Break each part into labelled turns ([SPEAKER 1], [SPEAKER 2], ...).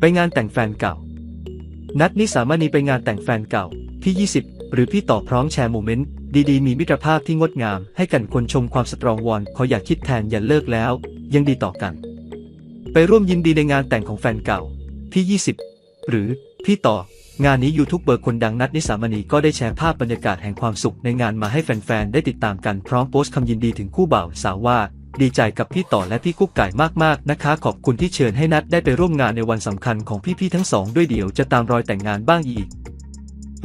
[SPEAKER 1] ไปงานแต่งแฟนเก่า นัดนิสามณีไปงานแต่งแฟนเก่า ที่ 20 หรือพี่ต่อพร้อมแชร์โมเมนต์ดีๆ มีมิตรภาพที่งดงาม ให้กันคนชมความสตรองวอนขออย่าคิดแทนอย่าเลิกแล้ว ยังดีต่อกัน ไปร่วมยินดีในงานแต่งของแฟนเก่า ที่ 20 หรือพี่ต่องานนี้ยูทูบเบอร์คนดังนัดนิสามณีก็ได้แชร์ภาพบรรยากาศแห่งความสุขในงานมาให้แฟนๆ ได้ติดตามกันพร้อมโพสต์คำยินดีถึงคู่บ่าวสาวว่า ดีใจกับพี่ต่อและพี่กุ๊กไก่มากๆนะคะ ขอบคุณที่เชิญให้นัดได้ไปร่วมงานในวันสำคัญของพี่ๆทั้งสองด้วยเดี๋ยวจะตามรอยแต่งงานบ้างอีก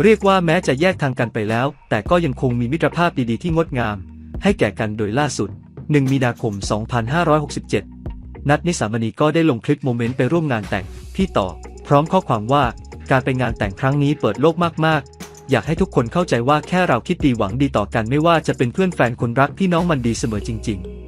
[SPEAKER 1] เรียกว่าแม้จะแยกทางกันไปแล้ว แต่ก็ยังคงมีมิตรภาพดีๆที่งดงาม ให้แก่กันโดยล่าสุด 1 มีนาคม 2567 นัดนิสามณีก็ได้ลงคลิปโมเมนต์ไปร่วมงานแต่งพี่ต่อ พร้อมข้อความว่าการไปงานแต่งครั้งนี้เปิดโลกมากๆ อยากให้ทุกคนเข้าใจว่าแค่เราคิดดีหวังดีต่อกันไม่ว่าจะเป็นเพื่อนแฟนคนรักพี่น้องมันดีเสมอจริง ๆ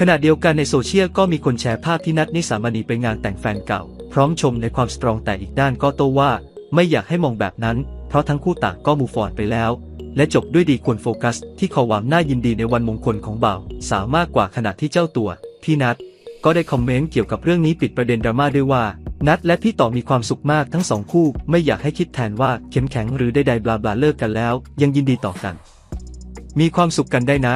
[SPEAKER 1] ขณะเดียวกันในโซเชียลก็มีคนแชร์ภาพที่นัดนิสามณีไปงานแต่งแฟนเก่า พร้อมชมในความสตรองแต่อีกด้านก็โต้ว่า ไม่อยากให้มองแบบนั้น เพราะทั้งคู่ต่างก็มูฟออนไปแล้ว และจบด้วยดีควรโฟกัส ที่ขอความน่ายินดีในวันมงคลของบ่าวสาวมากกว่าขณะที่เจ้าตัว พี่นัดก็ได้คอมเมนต์เกี่ยวกับเรื่องนี้ปิดประเด็นดราม่าด้วยว่า นัดและพี่ต่อมีความสุขมากทั้งสองคู่ ไม่อยากให้คิดแทนว่าเข้มแข็งหรือใดๆบลาบลาเลิกกันแล้ว ยังยินดีต่อกัน มีความสุขกันได้นะ